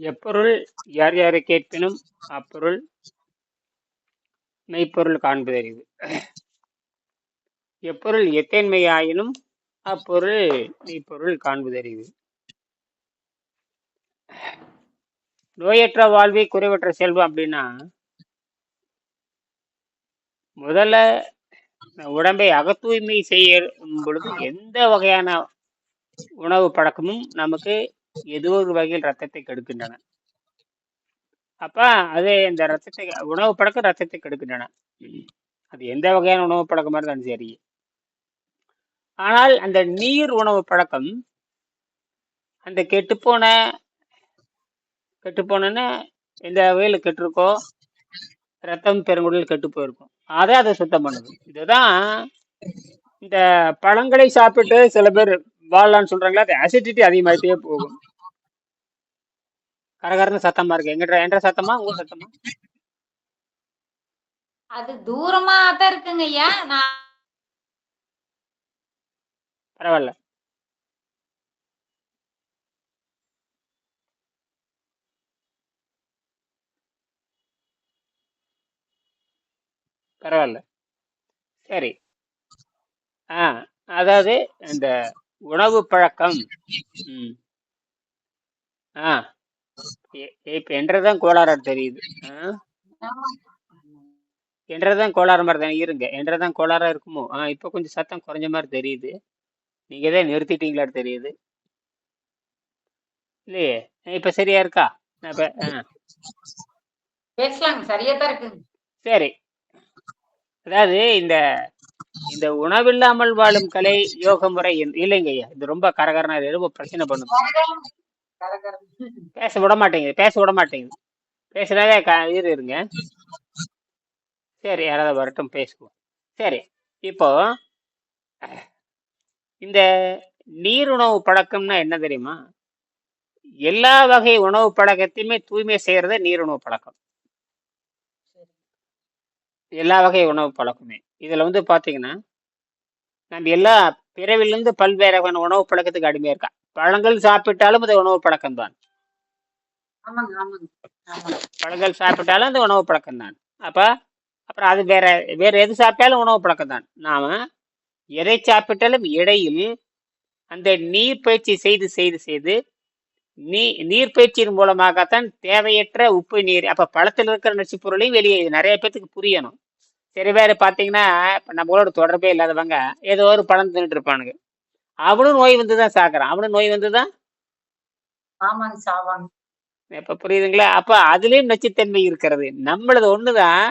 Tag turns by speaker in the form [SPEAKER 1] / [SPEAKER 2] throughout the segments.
[SPEAKER 1] எப்பொருள் யார் யாரை கேட்பினும் அப்பொருள் மெய்ப்பொருள் காண்பதறிவு. எப்பொருள் எத்தன்மையாயினும் அப்பொருள் மெய்ப்பொருள் காண்பதறிவு. நோயற்ற வாழ்வை குறைவற்ற செல்வம் அப்படின்னா முதல்ல உடம்பை அகத்தூய்மை செய்யும் பொழுது எந்த வகையான உணவு பழக்கமும் நமக்கு ஏதோ ஒரு வகையில் ரத்தத்தை கெடுக்கின்றன. அப்ப அது இந்த ரத்தத்தை உணவு பழக்கம் ரத்தத்தை கெடுக்கின்றன. அது எந்த வகையான உணவு பழக்கமா இருந்தாலும் சரி. ஆனால் அந்த நீர் உணவு பழக்கம் அந்த கெட்டுப்போன கெட்டுப்போனன்னு எந்த வகையில் கெட்டிருக்கோ ரத்தம் பெருங்குடல் கெட்டு போயிருக்கும். அதை அதை சுத்தம் பண்ணுது. இதுதான் இந்த பழங்களை சாப்பிட்டு சில பேர் வாழலாம்னு சொல்றாங்களா அது அசிடிட்டி அதிகமாயிட்டே போகும். கரகரன்னு சத்தமா இருக்கு. எங்க என்ற சத்தமா? உங்க சத்தமா?
[SPEAKER 2] அது தூரமா தான் இருக்குங்க ஐயா. நான்
[SPEAKER 1] பரவாயில்ல. பரவாயில்ல. சரி. ஆ அதாவது இந்த உணவு பழக்கம். ஆ. இப்ப என்றதான் கோளாறு தெரியுது. ஆ? என்றதான் கோளாறு மாதிரி தான் இருங்க. என்றதான் கோளாறா இருக்குமோ? ஆ இப்போ கொஞ்சம் சத்தம் குறைஞ்ச மாதிரி தெரியுது. நீங்க தான் நிறுத்திட்டீங்களான்னு தெரியுது. இல்லையே? இப்ப சரியா இருக்கா? இப்ப ஆ.
[SPEAKER 2] பேசலாங்க சரியா தான் இருக்குங்க.
[SPEAKER 1] சரி. அதாவது இந்த இந்த உணவில்லாமல் வாழும் கலை யோக முறை இல்லைங்க ஐயா இது ரொம்ப கரகரனா ரொம்ப பிரச்சனை பண்ணுது. பேச விட மாட்டேங்குது பேச விட மாட்டேங்குது. பேசுனாவே க இருங்க. சரி யாராவது வரட்டும் பேசுவோம். சரி இப்போ இந்த நீர் உணவு பழக்கம்னா என்ன தெரியுமா? எல்லா வகை உணவு பழக்கத்தையுமே தூய்மை செய்யறது நீருணவு பழக்கம். எல்லா வகை உணவு பழக்கமே. இதுல வந்து பாத்தீங்கன்னா நம்ம எல்லா பிறவிலிருந்து பல்வேறு வகையான உணவு பழக்கத்துக்கு அடிமையா இருக்கா பழங்கள் சாப்பிட்டாலும் அது உணவு பழக்கம் தான் பழங்கள் சாப்பிட்டாலும் அது உணவு பழக்கம் தான் அப்ப அப்புறம் அது வேற வேற எது சாப்பிட்டாலும் உணவு பழக்கம் தான் நாம எதை சாப்பிட்டாலும் இடையில் அந்த நீர் பயிற்சி செய்து செய்து செய்து நீ நீர் பயிற்சியின் மூலமாகத்தான் தேவையற்ற உப்பு நீர் அப்ப பழத்தில் இருக்கிற நச்சுப் பொருளையும் வெளியே இது நிறைய பேத்துக்கு புரியணும். சில பேர் பார்த்தீங்கன்னா இப்ப நம்மளோட தொடர்பே இல்லாதவங்க ஏதோ ஒரு பழம் தின்னுட்டு இருப்பானுங்க. அவனும் நோய் வந்து தான் சாக்குறான் அவனும் நோய் வந்து தான்
[SPEAKER 2] ஆமாங்க சாவாங்க.
[SPEAKER 1] இப்ப புரியுதுங்களா? அப்ப அதுலயும் நச்சுத்தன்மை இருக்கிறது. நம்மளது ஒண்ணுதான்.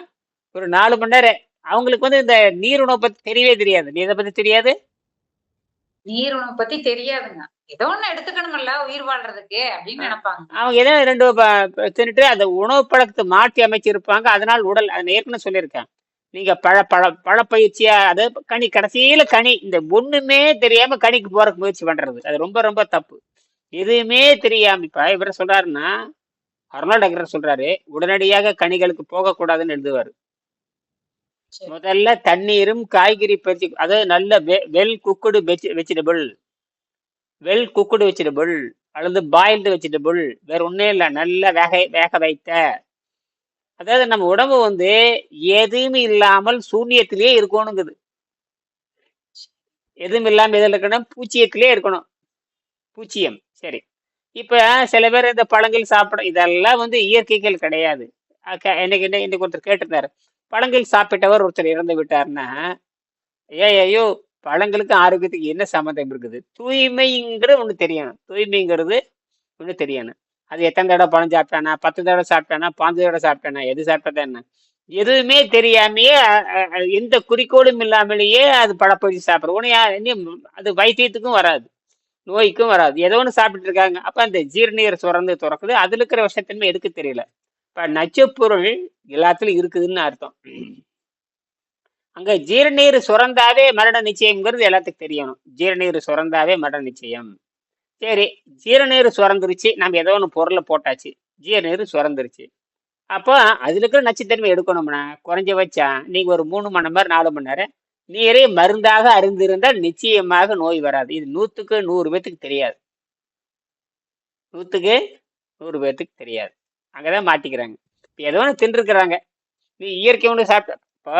[SPEAKER 1] ஒரு நாலு மணி நேரம். அவங்களுக்கு வந்து இந்த நீர் உணவை பத்தி தெரியவே தெரியாது. நீ இதை பத்தி தெரியாது?
[SPEAKER 2] நீர் உணவு பத்தி தெரியாதுங்க. ஏதோ ஒண்ணு எடுத்துக்கணும்ல உயிர் வாழ்றதுக்கு அப்படின்னு நினைப்பாங்க.
[SPEAKER 1] அவங்க ஏதோ ரெண்டு ப- தின்னுட்டு அந்த உணவு பழக்கத்தை மாற்றி அமைச்சிருப்பாங்க. அதனால் உடல் அதை ஏற்கனவே சொல்லியிருக்கேன். நீங்க பழ பழ பழப்பயிற்சியா அது கனி கடைசியில கனி இந்த ஒண்ணுமே தெரியாம கனிக்கு போறதுக்கு முயற்சி பண்றது. அது ரொம்ப ரொம்ப தப்பு. எதுவுமே தெரியாம இப்ப இவர் சொல்றாருன்னா டக்கர் சொல்றாரு உடனடியாக கனிகளுக்கு போகக்கூடாதுன்னு எழுதுவாரு. முதல்ல தண்ணீரும் காய்கறி பறிச்சு அதாவது நல்ல well cooked vegetable. Well cooked vegetable. அல்லது பாயில்டு வெஜிடபிள் வேற ஒன்றும் இல்லை நல்ல வேக வேக வைத்த அதாவது நம்ம உடம்பு வந்து எதுவுமே இல்லாமல் சூன்யத்திலேயே இருக்கணுங்குது. எதுவும் இல்லாமல் எதில் இருக்கணும்? பூச்சியத்திலே இருக்கணும். பூச்சியம். சரி. இப்ப சில பேர் இந்த பழங்கள் சாப்பிட இதெல்லாம் வந்து இயற்கைகள் கிடையாது. அக்க- இன்னைக்கு இன்னைக்கு இன்னைக்கு ஒருத்தர் கேட்டிருந்தாரு. பழங்கள் சாப்பிட்டவர் ஒருத்தர் இறந்து விட்டாருன்னா ஏ ஐயோ பழங்களுக்கு ஆரோக்கியத்துக்கு என்ன சம்மந்தம் இருக்குது? தூய்மைங்கிறது ஒன்று தெரியணும். தூய்மைங்கிறது ஒன்று தெரியணும். அது எத்தனை தடவை பழம் சாப்பிட்டானா? பத்து தடவை சாப்பிட்டானா? பாஞ்சு தடவை சாப்பிட்டானா? எது சாப்பிட்டதா என்ன? எதுவுமே தெரியாமையே எந்த குறிக்கோளும் இல்லாமலேயே அது பழப்பொழி சாப்பிட்றோம் உடனே அது வைத்தியத்துக்கும் வராது. நோய்க்கும் வராது. ஏதோ ஒன்று சாப்பிட்டு இருக்காங்க. அப்ப அந்த ஜீரநீர் சுரந்து திறக்குது. அதுல இருக்கிற விஷத்தன்மை எடுக்க தெரியல. இப்ப நச்சுப்பொருள் எல்லாத்துலையும் இருக்குதுன்னு அர்த்தம். அங்க ஜீரநீர் சுரந்தாவே மரண நிச்சயம்ங்கிறது எல்லாத்துக்கும் தெரியணும். ஜீரநீர் சுரந்தாவே மரண நிச்சயம். சரி ஜீரநீர் சுரந்துருச்சு. நம்ம ஏதோ ஒன்று பொருளை போட்டாச்சு. ஜீரநீர் சுரந்துருச்சு. அப்போ அதுல இருக்கிற நச்சுத்தன்மை எடுக்கணும்னா குறைஞ்ச வச்சா நீங்க ஒரு மூணு மணி நேரம் நாலு மணி நேரம் நீரே மருந்தாக அருந்திருந்தால் நிச்சயமாக நோய் வராது. இது நூற்றுக்கு நூறு பேத்துக்கு தெரியாது. நூற்றுக்கு நூறு பேர்த்துக்கு தெரியாது. அங்கதான் மாட்டிக்கிறாங்க. இப்போ ஏதோ ஒன்று தின்றுருக்குறாங்க நீ இயற்கை ஒன்று சாப்பிட்ட இப்போ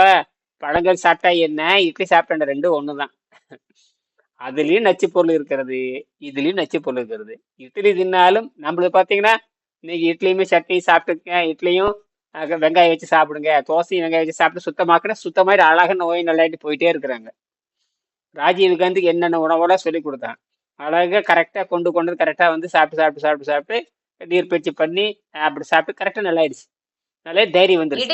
[SPEAKER 1] பழங்கள் சாப்பிட்டா என்ன? இட்லி சாப்பிட்ட ரெண்டும் ஒண்ணுதான். அதுலயும் நச்சு பொருள் இருக்கிறது இதுலயும் நச்சு பொருள் இருக்கிறது. இட்லி தின்னாலும் நம்மளுக்கு பாத்தீங்கன்னா இன்னைக்கு இட்லியுமே சட்னி சாப்பிட்டுருக்கேன் இட்லியும் வெங்காயம் வச்சு சாப்பிடுங்க தோசையும் வெங்காயம் வச்சு சாப்பிட்டு சுத்தமாக்கினா சுத்தமாயிட்டு அழகாக நோய் நல்லாயிட்டு போயிட்டே இருக்கிறாங்க. ராஜீவ் காந்திக்கு என்னென்ன உணவோட சொல்லி கொடுத்தான்? அழகா கரெக்டா கொண்டு கொண்டு கரெக்டாக வந்து சாப்பிட்டு சாப்பிட்டு சாப்பிட்டு சாப்பிட்டு நீர் பயிற்சி பண்ணி அப்படி சாப்பிட்டு கரெக்டாக நல்லாயிடுச்சு. நல்லா தைரியம் வந்துருச்சு.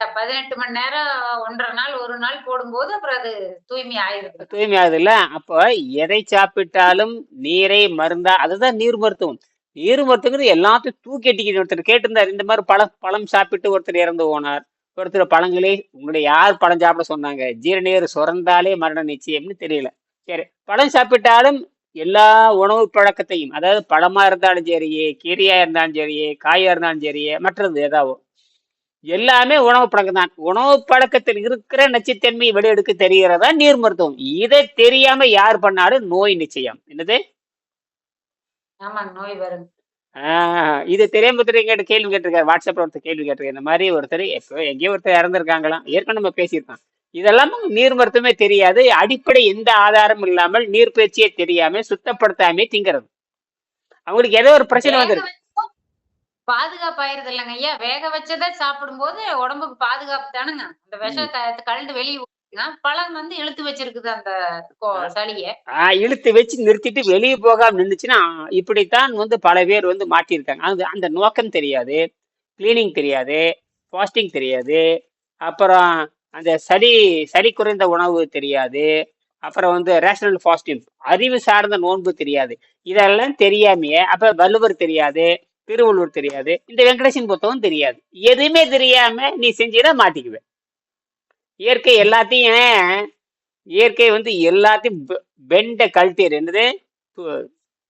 [SPEAKER 2] பதினெட்டு மணி நேரம் ஒன்றரை நாள் ஒரு நாள் போடும்போது அப்புறம் அது தூய்மை ஆயிருது.
[SPEAKER 1] தூய்மை ஆகுதுல்ல? அப்போ எதை சாப்பிட்டாலும் நீரை மருந்தா அதுதான் நீர் மருத்துவம். நீர் மருத்துவங்கிறது எல்லாத்தையும் தூக்கி அடிக்கணும் ஒருத்தர் கேட்டிருந்தார் இந்த மாதிரி பழம் பழம் சாப்பிட்டு ஒருத்தர் இறந்து போனார். ஒருத்தர் பழங்களே உங்களுடைய யார் பழம் சாப்பிட சொன்னாங்க? ஜீரநீர் சுரந்தாலே மரண நிச்சயம்னு தெரியல. சரி பழம் சாப்பிட்டாலும் எல்லா உணவு பழக்கத்தையும் அதாவது பழமா இருந்தாலும் சரியே கீரையா இருந்தாலும் சரியே காயா இருந்தாலும் சரியே மற்றது ஏதாவது எல்லாமே உணவு பழக்கம் தான் உணவு பழக்கத்தில் இருக்கிற நச்சுத்தன்மை வெளியெடுக்க தெரிகிறதா நீர் மருத்துவம். இதை தெரியாம யார் பண்ணாலும் நோய் நிச்சயம். என்னது?
[SPEAKER 2] நோய் வரும்.
[SPEAKER 1] இது தெரியாம ஒருத்தர் கேள்வி கேட்டிருக்காரு. வாட்ஸ்அப்ல ஒருத்தர் கேள்வி கேட்டிருக்காரு. இந்த மாதிரி ஒருத்தர் எப்போ எங்கேயோ ஒருத்தர் இறந்துருக்காங்களாம். ஏற்கனவே நம்ம பேசியிருக்கோம். இதெல்லாம் நீர் மருத்துவமே தெரியாது. அடிப்படை எந்த ஆதாரமும் இல்லாமல் நீர் பயிற்சியே தெரியாம சுத்தப்படுத்தாமே திங்கிறது. அவங்களுக்கு ஏதோ ஒரு பிரச்சனை வந்துருக்கு
[SPEAKER 2] வச்சா பாதுகாப்பு ஆயிருது இல்லைங்க ஐயா. வேக வச்சதை சாப்பிடும்போது உடம்புக்கு பாதுகாப்பு தானுங்க. அந்த விஷம் க- கலந்து வெளியே. பழம் வந்து இழுத்து வச்சிருக்குது அந்த சளிய.
[SPEAKER 1] இழுத்து வச்சு நிறுத்திட்டு வெளியே போகாம நின்றுச்சுன்னா இப்படித்தான் வந்து பல பேர் வந்து மாட்டியிருக்காங்க. அது அந்த நோக்கம் தெரியாது. கிளீனிங் தெரியாது. ஃபாஸ்டிங் தெரியாது. அப்புறம் அந்த சளி சளி குறைந்த உணவு தெரியாது. அப்புறம் வந்து ரேஷனல் ஃபாஸ்டிங் அறிவு சார்ந்த நோன்பு தெரியாது. இதெல்லாம் தெரியாமையே அப்ப வள்ளுவர் தெரியாது. திருவள்ளுவர் தெரியாது இந்த வெங்கடேசன் புத்தகம் தெரியாது. எதுவுமே தெரியாம நீ செஞ்சீனா மாட்டிக்குவ. இயற்கை எல்லாத்தையும் இயற்கை வந்து எல்லாத்தையும் பெ- பெண்ட கழட்டிடு என்னது?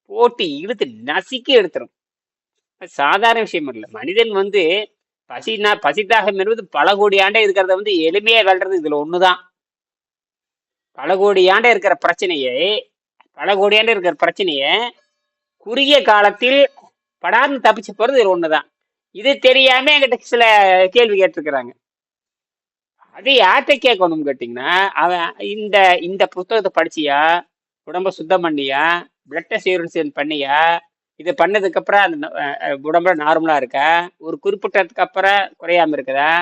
[SPEAKER 1] போட்டு இழுத்து நசுக்கி எடுத்துரும். சாதாரண விஷயம் இல்லை. மனிதன் வந்து பசினா பசித்தாகம் என்பது பல கோடி ஆண்டே இருக்கிறத வந்து எளிமையா வெல்றது இதுல ஒண்ணுதான். பல கோடி ஆண்டே இருக்கிற பிரச்சனையை பல கோடி ஆண்டே இருக்கிற பிரச்சனையை குறுகிய காலத்தில் படார்னு தப்பிச்சு போறது இது ஒண்ணுதான். இது தெரியாம என்கிட்ட சில கேள்வி கேட்டிருக்கிறாங்க. அது யார்கிட்ட கேட்கணும் கேட்டிங்கன்னா அவன் இந்த இந்த புத்தகத்தை படிச்சியா? உடம்ப சுத்தம் பண்ணியா? பிளட் டெஸ்ட் யூரின் பண்ணியா? இது பண்ணதுக்கு அப்புறம் அந்த உடம்புல நார்மலா இருக்கா? ஒரு குறிப்பிட்டதுக்கு அப்புறம் குறையாம இருக்குதா?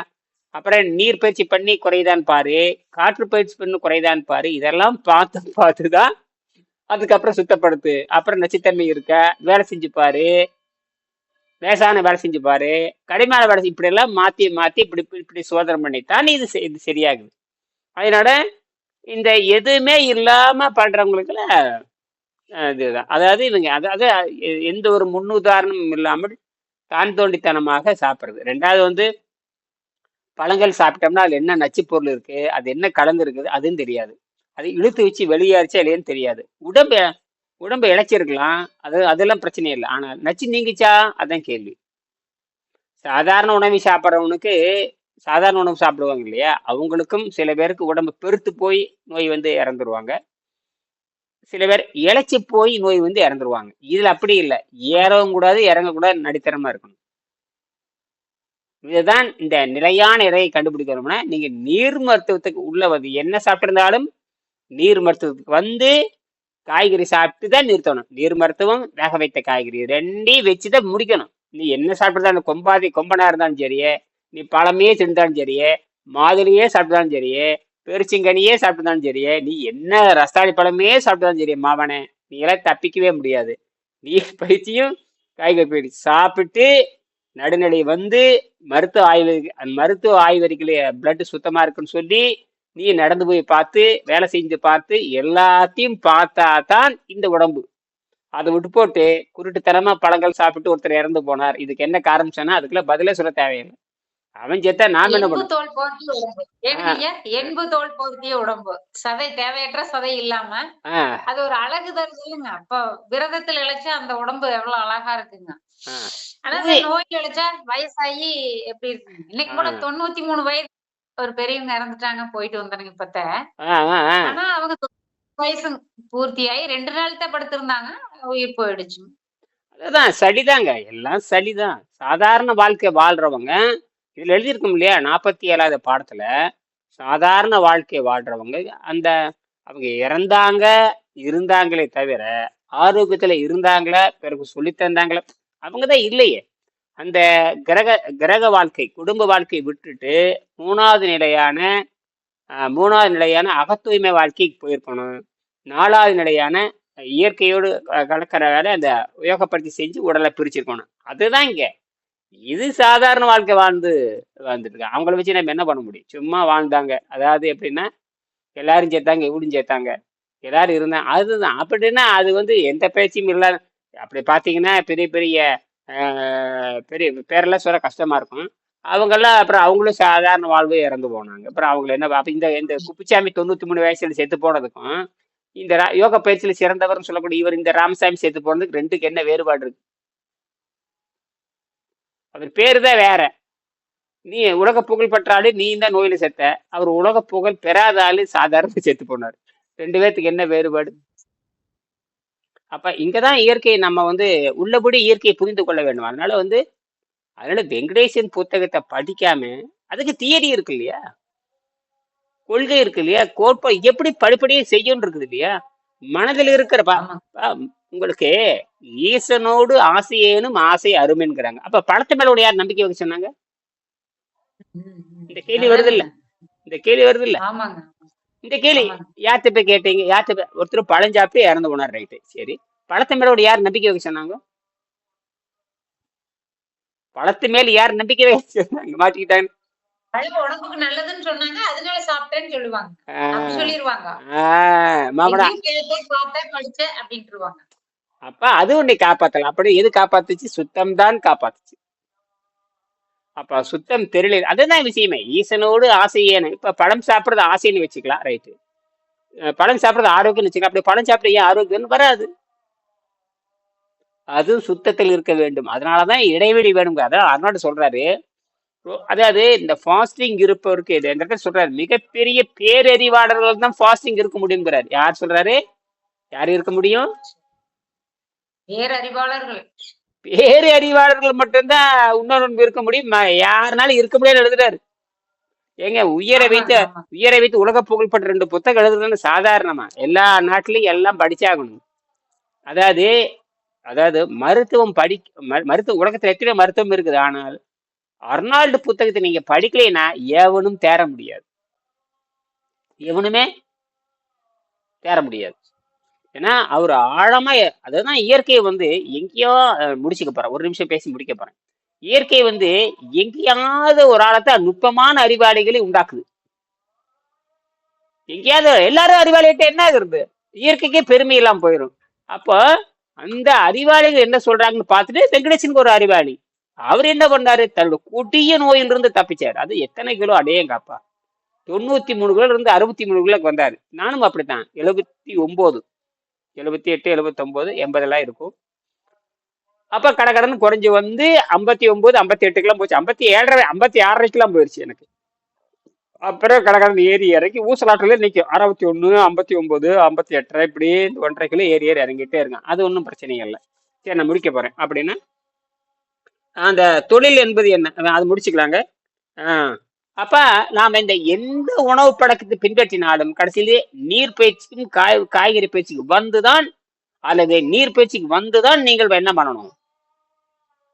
[SPEAKER 1] அப்புறம் நீர் பயிற்சி பண்ணி குறையுதான்னு பாரு காற்று பயிற்சி பண்ணி குறையுதான்னு பாரு இதெல்லாம் பார்த்து பார்த்து தான் அதுக்கப்புறம் சுத்தப்படுத்து. அப்புறம் நச்சுத்தன்மை இருக்க? வேலை செஞ்சு பாரு லேசான வேலை செஞ்சு பாரு. கடுமையான வேலை இப்படி எல்லாம் மாத்தி மாத்தி இப்படி இப்படி- இப்படி சோதனை பண்ணித்தான் இது இது சரியாகுது. அதனால இந்த எதுவுமே இல்லாம பண்றவங்களுக்குல இதுதான். அதாவது இவங்க அதாவது எந்த ஒரு முன்னுதாரணமும் இல்லாமல் தான் தோண்டித்தனமாக சாப்பிட்றது ரெண்டாவது வந்து பழங்கள் சாப்பிட்டோம்னா அதில் என்ன நச்சு பொருள் இருக்குது அது என்ன கலந்து இருக்குது அதுவும் தெரியாது. அது இழுத்து வச்சு வெளியேறிச்சா இல்லையான்னு தெரியாது. உடம்பு உடம்பு இழைச்சிருக்கலாம். அது அதெல்லாம் பிரச்சனை இல்லை. ஆனா நச்சு நீங்கிச்சா? அதான் கேள்வி. சாதாரண உணவு சாப்பிட்றவனுக்கு சாதாரண உணவு சாப்பிடுவாங்க இல்லையா? அவங்களுக்கும் சில பேருக்கு உடம்பு பெருத்து போய் நோய் வந்து இறந்துருவாங்க. சில பேர் இழைச்சி போய் நோய் வந்து இறந்துருவாங்க. இதுல அப்படி இல்லை. ஏறவும் கூடாது இறங்கக்கூடாது நடித்தரமா இருக்கணும். இதுதான் இந்த நிலையான இறையை கண்டுபிடிக்கணும்னா நீங்க நீர் மருத்துவத்துக்கு உள்ள வந்து என்ன சாப்பிட்டிருந்தாலும் நீர் மருத்துவத்துக்கு வந்து காய்கறி சாப்பிட்டு தான் நிறுத்தணும். நீர் மருத்துவம் வேக வைத்த காய்கறி ரெண்டையும் வச்சு தான் முடிக்கணும். நீ என்ன சாப்பிட்டுதான் கொம்பாதி கொம்பனா இருந்தாலும் சரியே நீ பழமே தின்றாலும் சரியே மாதிரியே சாப்பிட்டாலும் சரியே பெருச்சிங்கனியே சாப்பிட்டாலும் சரியே நீ என்ன ரஸ்தாளி பழமே சாப்பிட்டாலும் சரியே மாவனே நீ எல்லாம் தப்பிக்கவே முடியாது. நீர் பயிற்சியும் காய்கறி பயிற்சி சாப்பிட்டு நடுநிலை வந்து மருத்துவ ஆய்வு மருத்துவ ஆய்வறிக்கையில பிளட் சுத்தமா இருக்குன்னு சொல்லி நீ நடந்து போய் பார்த்து வேலை செஞ்சு பார்த்து எல்லாத்தையும் பார்த்தா தான் இந்த உடம்பு. அதை விட்டு போட்டு குருட்டுத்தனமா பழங்கள் சாப்பிட்டு ஒருத்தர் இறந்து போனார். இதுக்கு என்ன காரணம் சொன்னா அதுக்குள்ள பதிலே சொல்ல தேவையில்லை. அவன் செத்தா நாம் என்ன
[SPEAKER 2] எண்பு தோல் போர்த்திய உடம்பு. ஏனுங்க ஐயா எண்பு தோல் போர்த்திய உடம்பு. சதை தேவையற்ற சதை இல்லாம அது ஒரு அழகு தருது இல்லைங்க. அப்ப விரதத்துல இழைச்சா அந்த உடம்பு எவ்வளவு அழகா இருக்குங்க. ஆனா நோய் இழைச்சா வயசாகி எப்படி இருக்குங்க? இன்னைக்கு கூட. தொண்ணூத்தி மூணு வயசு ஒரு பெரியவங்க இறந்துட்டாங்க போயிட்டு வந்தானுங்க
[SPEAKER 1] ஆஹ்
[SPEAKER 2] ஆனா அவங்க வயசு பூர்த்தியாகி ரெண்டு நாள் தான் படுத்திருந்தாங்க உயிர் போயிடுச்சு.
[SPEAKER 1] அதுதான் சளிதாங்க. எல்லாம் சளிதான். சாதாரண வாழ்க்கை வாழ்றவங்க இதுல எழுதியிருக்கும் இல்லையா நாற்பத்தி ஏழாவது பாடத்துல சாதாரண வாழ்க்கை வாழ்றவங்க அந்த அவங்க இறந்தாங்க இருந்தாங்களே தவிர ஆரோக்கியத்துல இருந்தாங்களா பிறகு சொல்லி தந்தாங்களா அவங்க தான் இல்லையே. அந்த கிரக கிரக வாழ்க்கை குடும்ப வாழ்க்கையை விட்டுட்டு மூணாவது நிலையான மூணாவது நிலையான அகத்தூய்மை வாழ்க்கைக்கு போயிருக்கணும். நாலாவது நிலையான இயற்கையோடு கலக்கிற வேலை அந்த உபயோகப்படுத்தி செஞ்சு உடலை பிரிச்சிருக்கணும். அதுதான் இங்க. இது சாதாரண வாழ்க்கை வாழ்ந்து வாழ்ந்துட்டு அவங்கள வச்சு நம்ம என்ன பண்ண முடியும்? சும்மா வாழ்ந்தாங்க. அதாவது எப்படின்னா எல்லாரும் சேர்த்தாங்க இவடும் சேர்த்தாங்க எல்லாரும் இருந்தாங்க. அதுதான். அப்படின்னா அது வந்து எந்த பேச்சும் இல்லாத அப்படி பார்த்தீங்கன்னா பெரிய பெரிய பெரிய பேரெல்லாம் சொல்ல கஷ்டமா இருக்கும். அவங்கெல்லாம் அப்புறம் அவங்களும் சாதாரண வாழ்வு இறந்து போனாங்க. அப்புறம் அவங்கள என்ன அப்போ இந்த இந்த குப்பிச்சாமி தொண்ணூத்தி மூணு வயசுல செத்து போனதுக்கும் இந்த ரா- யோக பயிற்சியில சிறந்தவர்னு சொல்லக்கூடிய இவர் இந்த ராமசாமி செத்து போனதுக்கு ரெண்டுக்கு என்ன வேறுபாடு இருக்கு? அவர் பேரு தான் வேற. நீ உலக புகழ் பெற்ற நீ தான் நோயில செத்த. அவர் உலக புகழ் பெறாத ஆளு சாதாரண செத்து போனார். ரெண்டு பேர்த்துக்கு என்ன வேறுபாடு? அப்ப இங்கதான் இயற்கையை நம்ம வந்து உள்ளபடி இயற்கையை புரிந்து கொள்ள வேண்டும். அதனால வந்து அதனால வெங்கடேசன் புத்தகத்தை படிக்காம அதுக்கு தியரி இருக்கு இல்லையா? கொள்கை இருக்கு இல்லையா? கோட்பா எப்படி படிப்படியே செய்யும் இருக்குது இல்லையா? மனதில் இருக்கிற உங்களுக்கு ஈசனோடு ஆசையேனும் ஆசை அருமைங்கிறாங்க அப்ப படத்து மேல யார் நம்பிக்கை வைக்க சொன்னாங்க. இந்த கேள்வி வருது இல்ல. இந்த கேள்வி வருது இல்ல?
[SPEAKER 2] ஆமாங்க.
[SPEAKER 1] இந்த கேள்வி யார்கிட்ட போய் கேட்டீங்க? யார்கிட்ட போய்? ஒருத்தர் பழம் சாப்பிட்டு இறந்து போனார் ரைட்டு சரி. பழத்து மேல ஒரு யார் நம்பிக்கை வைக்க சொன்னாங்க? பழத்து மேல யார் நம்பிக்கை வைக்க சொன்னாங்க? மாட்டிக்கிட்டாங்க.
[SPEAKER 2] உடம்புக்கு நல்லதுன்னு சொன்னாங்க அதனால சாப்பிட்டேன்னு சொல்லுவாங்க. பார்த்தேன் படிச்சேன் அப்படின்ட்டுருவாங்க.
[SPEAKER 1] அப்ப அது உன்னை காப்பாத்தலாம் அப்படி எது காப்பாத்துச்சு? சுத்தம் தான் காப்பாத்துச்சு. அப்ப சுத்தம் தெரியல. அதுதான் விஷயமே. ஈசனோடு ஆசையேன்னு. இப்ப பழம் சாப்பிடுறது ஆசைன்னு வச்சுக்கலாம் ரைட்டு பழம் சாப்பிடுறது ஆரோக்கியம்னு வச்சுக்கலாம். அப்படி பழம் சாப்பிட ஏன் ஆரோக்கியம்னு வராது. அது சுத்தத்தில் இருக்க வேண்டும். அதனாலதான் இடைவெளி வேணுங்க. அதான் அர்னால்டு சொல்றாரு. அதாவது இந்த ஃபாஸ்டிங் இருப்பவருக்கு இது எங்கிட்ட சொல்றாரு மிகப்பெரிய பேரறிவாளர்கள் தான் ஃபாஸ்டிங் இருக்க முடியுங்கிறார் யார் சொல்றாரு? யார் இருக்க முடியும்?
[SPEAKER 2] பேரறிவாளர்கள்.
[SPEAKER 1] பேரு அறிவாளர்கள் மட்டும்தான் இன்னொன்று இருக்க முடியும். யாருனாலும் இருக்க முடியாது எழுதுறாரு. ஏங்க உயர வைத்து உயர வைத்து உலக புகழ்பெற்ற ரெண்டு புத்தகம் எழுதுறது சாதாரணமா. எல்லா நாட்டிலையும் எல்லாம் படிச்சாகணும். அதாவது அதாவது மருத்துவம் படி மருத்துவ உலகத்துல எத்தனை மருத்துவம் இருக்குது. ஆனால் அர்னால்டு புத்தகத்தை நீங்க படிக்கலைன்னா எவனும் தேர முடியாது. எவனுமே தேர முடியாது. ஏன்னா அவர் ஆழமா அதுதான் இயற்கையை வந்து எங்கேயோ முடிச்சுக்க போறேன் ஒரு நிமிஷம் பேசி முடிக்க போறேன். இயற்கை வந்து எங்கேயாவது ஒரு ஆழத்தை நுட்பமான அறிவாளிகளை உண்டாக்குது. எங்கேயாவது எல்லாரும் அறிவாளிகிட்ட என்ன ஆகுறது இயற்கைக்கே பெருமை இல்லாம போயிடும் அப்போ அந்த அறிவாளிகள் என்ன சொல்றாங்கன்னு பார்த்துட்டு வெங்கடேசனுக்கு ஒரு அறிவாளி. அவர் என்ன பண்ணாரு? தன்னோட கொடிய நோயிலிருந்து தப்பிச்சாரு. அது எத்தனை கிலோ அடையங்காப்பா தொண்ணூத்தி மூணு கிலோ இருந்து அறுபத்தி மூணு கிலோக்கு வந்தாரு. நானும் அப்படித்தான். எழுபத்தி ஒன்பது எழுபத்தி எட்டு எழுபத்தொம்போது எண்பதெல்லாம் இருக்கும். அப்ப கடகடன்னு குறைஞ்சி வந்து ஐம்பத்தி ஒம்பது ஐம்பத்தி எட்டுக்கெல்லாம் போச்சு. ஐம்பத்தி ஏழரை ஐம்பத்தி ஆறரைக்கெல்லாம் போயிடுச்சு எனக்கு. அப்புறம் கடகடன்னு ஏறி இறக்கி ஊசலாட்டில் நிற்கும் அறுபத்தி ஒன்று ஐம்பத்தி ஒம்பது ஐம்பத்தி எட்டரை இப்படி ஒன்றரை கிலோ ஏறி ஏறி இறங்கிட்டே இருக்கேன். அது ஒன்றும் பிரச்சனை இல்லை. சரி நான் முடிக்க போகிறேன் அப்படின்னா அந்த தொழில் என்பது என்ன? அது முடிச்சுக்கலாங்க. ஆ. அப்ப நாம இந்த எந்த உணவு பழக்கத்தை பின்பற்றினாலும் கடைசியிலே நீர் பயிற்சிக்கும் காய் காய்கறி பயிற்சிக்கு வந்துதான் அல்லது நீர் பயிற்சிக்கு வந்துதான் நீங்கள் என்ன பண்ணணும்?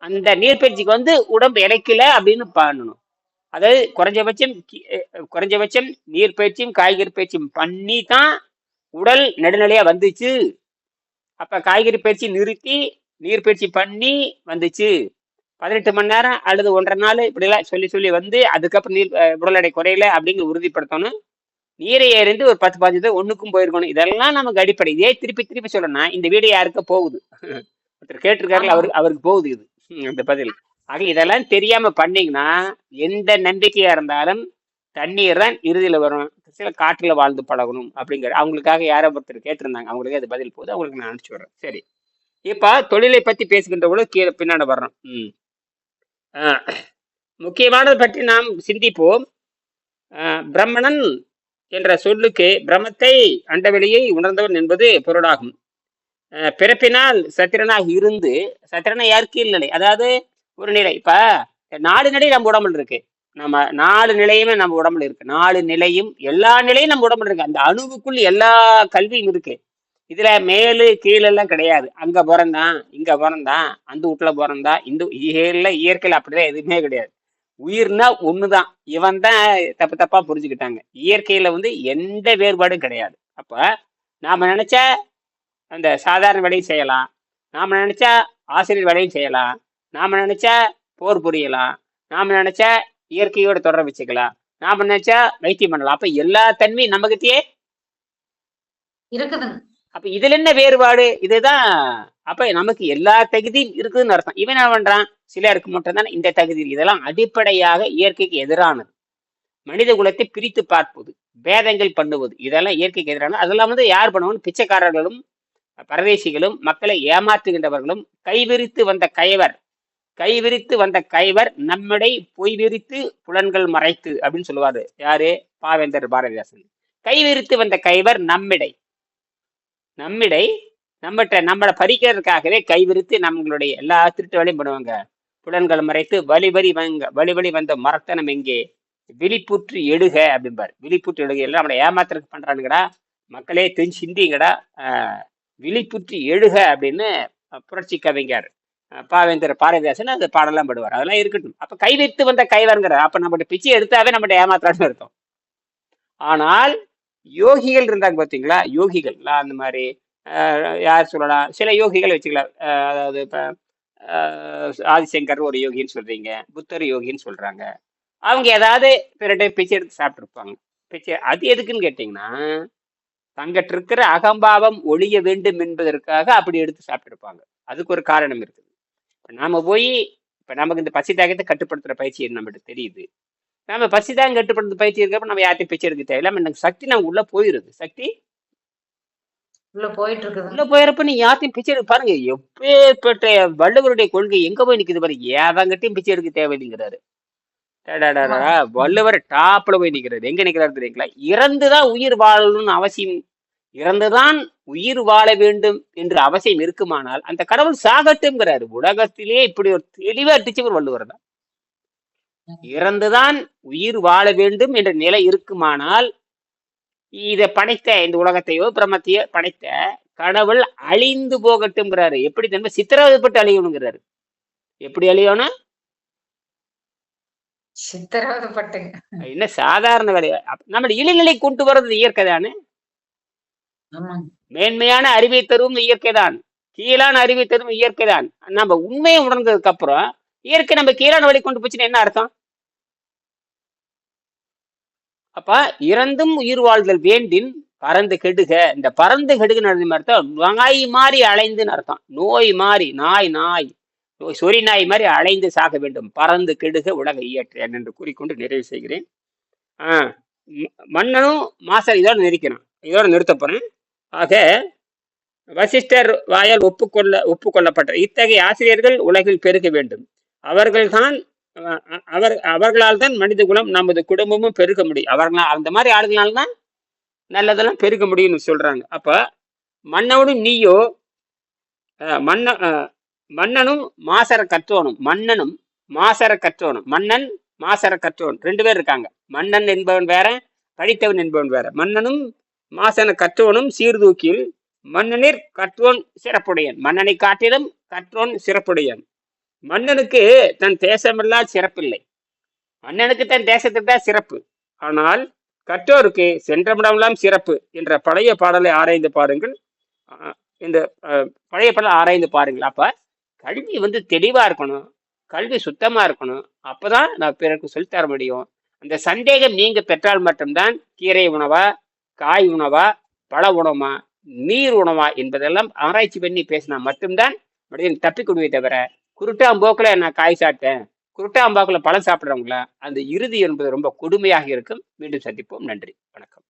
[SPEAKER 1] அந்த நீர் பயிற்சிக்கு வந்து உடம்பு இழைக்கல அப்படின்னு பண்ணணும். அதாவது குறைஞ்சபட்சம் குறைஞ்சபட்சம் நீர் பயிற்சியும் காய்கறி பயிற்சியும் பண்ணி தான் உடல் நடுநிலையா வந்துச்சு. அப்ப காய்கறி பயிற்சி நிறுத்தி நீர் பயிற்சி பண்ணி வந்துச்சு. பதினெட்டு மணி நேரம் அல்லது ஒன்றரை நாள் இப்படிலாம் சொல்லி சொல்லி வந்து அதுக்கப்புறம் நீர் உடல் எடை குறையல அப்படிங்கிற உறுதிப்படுத்தணும். நீரை எறிந்து ஒரு பத்து பதினஞ்சு ஒண்ணுக்கும் போயிருக்கணும். இதெல்லாம் நமக்கு அடிப்படை. இதே திருப்பி திருப்பி சொல்லணும்னா இந்த வீடியோ யாருக்கு போகுது? ஒருத்தர் கேட்டிருக்காருல அவருக்கு அவருக்கு போகுது இது. இந்த பதில். ஆக இதெல்லாம் தெரியாம பண்ணீங்கன்னா எந்த நம்பிக்கையா இருந்தாலும் தண்ணீர் தான் இறுதியில வரும். சில காற்றுல வாழ்ந்து பழகணும் அப்படிங்கிற அவங்களுக்காக யாரோ ஒருத்தர் கேட்டிருந்தாங்க. அவங்களுக்கு அது பதில் போகுது. அவங்களுக்கு நான் அனுப்பிச்சு விடுறேன். சரி. இப்ப தொழிலை பத்தி பேசுகின்ற பொழுது கீழே பின்னாடி வர்றோம். ம். ஆஹ், முக்கியமானது பற்றி நாம் சிந்திப்போம். பிரம்மணன் என்ற சொல்லுக்கு பிரம்மத்தை அண்டவெளியை உணர்ந்தவன் என்பது பொருளாகும். பிறப்பினால் சத்திரனாக இருந்து சத்திரனை யாருக்கு இல்லை அதாவது ஒரு நிலை. இப்ப நாலு நிலை நம்ம உடம்புல இருக்கு. நம்ம நாலு நிலையுமே நம்ம உடம்புல இருக்கு. நாலு நிலையும் எல்லா நிலையும் நம்ம உடம்புல இருக்கு. அந்த அணுவுக்குள் எல்லா கல்வியும் இருக்கு. இதுல மேலு கீழெல்லாம் கிடையாது. அங்க பிறந்தான் இங்க பிறந்தான் அந்த வீட்டுல பிறந்தான் இந்த இயற்கையில இயற்கையில் அப்படிதான் எதுவுமே கிடையாது. உயிர்னா ஒண்ணுதான். இவன் தான் தப்பு தப்பா புரிஞ்சுக்கிட்டாங்க. இயற்கையில வந்து எந்த வேறுபாடும் கிடையாது. அப்ப நாம நினைச்சா அந்த சாதாரண வேலையும் செய்யலாம். நாம நினைச்சா ஆசிரியர் வேலையும் செய்யலாம். நாம நினைச்சா போர் புரியலாம். நாம நினைச்சா இயற்கையோட தொடர்பு வச்சுக்கலாம். நாம நினைச்சா வைத்தியம் பண்ணலாம். அப்ப எல்லா தன்மையும் நம்மகிட்டயே
[SPEAKER 2] இருக்குதுங்க.
[SPEAKER 1] அப்ப இதுல என்ன வேறுபாடு? இதுதான் அப்ப நமக்கு எல்லா தகுதியும் இருக்குதுன்னு அர்த்தம். இவன் என்ன பண்றான்? சிலருக்கு மட்டும்தான் இந்த தகுதி இதெல்லாம் அடிப்படையாக இயற்கைக்கு எதிரானது. மனித குலத்தை பிரித்து பார்ப்பது பேதங்கள் பண்ணுவது இதெல்லாம் இயற்கைக்கு எதிரானது. அதெல்லாம் வந்து யார் பண்ணுவோம் பிச்சைக்காரர்களும் பரதேசிகளும் மக்களை ஏமாற்றுகின்றவர்களும் கைவிரித்து வந்த கைவர் கைவிரித்து வந்த கைவர் நம்மிடை பொய் விரித்து புலன்கள் மறைத்து அப்படின்னு சொல்லுவாரு. யாரு? பாவேந்தர் பாரதிதாசன். கைவிரித்து வந்த கைவர் நம்மிடை. நம்மிடை நம்மகிட்ட நம்மளை பறிக்கிறதுக்காகவே கைவிரித்து நம்மளுடைய எல்லா திருட்டு வேலையும் பண்ணுவாங்க. புலன்கள் மறைத்து வழி வழி வங்க வழி வழி வந்த மரத்தனம் இங்கே விழிப்புற்று எடுக அப்படிம்பார். விழிப்புற்று எடுக எல்லாம் நம்மளை ஏமாத்துறதுக்கு பண்ணுறானுங்கடா மக்களே தெரிஞ்சு சிந்திங்கடா. விழிப்புற்று எழுக அப்படின்னு புரட்சி கவிஞர் பாவேந்தர் பாரதிதாசன் அந்த பாடலாம் படுவார். அதெல்லாம் இருக்கட்டும். அப்போ கைவிரித்து வந்த கைவருங்கிற அப்போ நம்மகிட்ட பிச்சை எடுத்தாவே நம்மகிட்ட ஏமாத்துறான்னு அர்த்தம். ஆனால் யோகிகள் இருந்தாங்க பார்த்தீங்களா? யோகிகள் அந்த மாதிரி யார் சொல்லலாம் சில யோகிகள் வச்சுக்கலாம் அஹ், அதாவது இப்போ ஆதிசங்கர் ஒரு யோகின்னு சொல்றீங்க புத்தர் யோகின்னு சொல்றாங்க. அவங்க ஏதாவது பிறட்ட பிச்சை எடுத்து சாப்பிட்ருப்பாங்க பிச்சை அது எதுக்குன்னு கேட்டிங்கன்னா தங்கிட்ட இருக்கிற அகம்பாவம் ஒழிய வேண்டும் என்பதற்காக அப்படி எடுத்து சாப்பிட்ருப்பாங்க அதுக்கு ஒரு காரணம் இருக்குது. இப்போ நாம போய் இப்போ நமக்கு இந்த பசி தாகத்தை கட்டுப்படுத்துற பயிற்சி நம்மகிட்ட தெரியுது. நம்ம பசி தாகம் கட்டுப்படுத்துற பயிற்சி இருக்கப்ப நம்ம யார்ட்டையும் பிச்சை எடுக்க தேவையில்ல. எனக்கு சக்தி நம்ம உள்ள போயிருது சக்தி?
[SPEAKER 2] உள்ள போயிட்டு இருக்குதுங்க
[SPEAKER 1] உள்ள போயிறப்ப நீ யார்ட்டையும் பிச்சை எடுக்க பாருங்க. எப்பேற்பட்ட வள்ளுவருடைய கொள்கை எங்க போய் நிக்குது பாருங்க எவங்கிட்டையும் பிச்சை எடுக்க தேவையில்லைங்கிறாரு. வள்ளுவர் டாப்ல போய் நிக்கிறாரு. எங்க நிக்கிறாரு தெரியுங்களா? இறந்துதான் உயிர் வாழணும்னு அவசியம். இறந்துதான் உயிர் வாழ வேண்டும் என்று அவசியம் இருக்குமானால் அந்த கடவுள் சாகட்டும்ங்கிறாரு. உலகத்திலே இப்படி ஒரு தெளிவா அடிச்சவர் வள்ளுவர் தான். இறந்துதான் உயிர் வாழ வேண்டும் என்ற நிலை இருக்குமானால் இதை படைத்த இந்த உலகத்தையோ பிரம்மத்தையோ படைத்த கடவுள் அழிந்து போகட்டும்ங்கிறாரு. எப்படி தெரியுமா? சித்திரவதைப்பட்டு அழியணுங்கிறாரு. எப்படி அழியணும்?
[SPEAKER 2] சித்திரவதைப்பட்டுங்க.
[SPEAKER 1] என்ன சாதாரண வேலை நம்ம இளைநிலை கொண்டு வர்றது இயற்கை தானே? மேன்மையான அறிவை தரும் இயற்கை தான். கீழான அறிவை தரும் இயற்கை தான். நம்ம உண்மையை உணர்ந்ததுக்கு அப்புறம் இயற்கை நம்ம கீழான வழி கொண்டு போச்சுன்னா என்ன அர்த்தம்? அப்ப இறந்தும் உயிர் வாழ்தல் வேண்டின் பறந்து கெடுக. இந்த பறந்து கெடுகன்னு அர்த்தம் நாய் மாறி அலைந்துன்னு அர்த்தம். நோய் மாறி நாய் நாய். நோய் சொறி நாய் மாதிரி அலைந்து சாக வேண்டும். பறந்து கெடுக உலக இயற்றேன் என்று கூறிக்கொண்டு நிறைவு செய்கிறேன். ஆஹ் ம- மன்னனும் மாசர் இதோட நிறுத்தினான் இதோட நிறுத்த போறேன். ஆக வசிஷ்டர் வாயால் ஒப்புக்கொள்ள ஒப்புக்கொள்ளப்பட்ட இத்தகைய ஆசிரியர்கள் உலகில் பெருக வேண்டும். அவர்கள்தான் அவர் அவர்களால் தான் மனித குலம் நமது குடும்பமும் பெருக முடியும். அவர்களால் அந்த மாதிரி ஆளுங்களால் தான் நல்லதெல்லாம் பெருக முடியும்னு சொல்றாங்க. அப்ப மன்னனும் நீயோ மன்ன மன்னனும் மாசர கற்றோனும் மன்னனும் மாசர கற்றோனும் மன்னன் மாசர கற்றோன் ரெண்டு பேர் இருக்காங்க. மன்னன் என்பவன் வேற படித்தவன் என்பவன் வேற. மன்னனும் மாசன கற்றோனும் சீர்தூக்கில் மன்னனிற் கற்றோன் சிறப்புடையன். மன்னனை காட்டிலும் கற்றோன் சிறப்புடையன். மன்னனுக்கு தன் தேசமெல்லாம் சிறப்பில்லை. மன்னனுக்கு தன் தேசத்துக்கு தான் சிறப்பு. ஆனால் கற்றோருக்கு சென்றமிடமெல்லாம் சிறப்பு என்ற பழைய பாடலை ஆராய்ந்து பாருங்கள். இந்த பழைய பாடலை ஆராய்ந்து பாருங்கள். அப்ப கல்வி வந்து தெளிவா இருக்கணும் கல்வி சுத்தமா இருக்கணும். அப்பதான் நான் பிறருக்கு சொல்லித்தர முடியும். அந்த சந்தேகம் நீங்க பெற்றால் மட்டும்தான் கீரை உணவா காய் உணவா பழ உணவா நீர் உணவா என்பதெல்லாம் ஆராய்ச்சி பண்ணி பேசினா மட்டும்தான் மனிதன் தப்பிக்கொடுவே தவிர குருட்டாம்போக்குல நான் காய் சாப்பிட்டேன். குருட்டாம்பாக்கில் பழம் சாப்பிட்றவங்கள அந்த இறுதி என்பது ரொம்ப கொடுமையாக இருக்கும். மீண்டும் சந்திப்போம். நன்றி. வணக்கம்.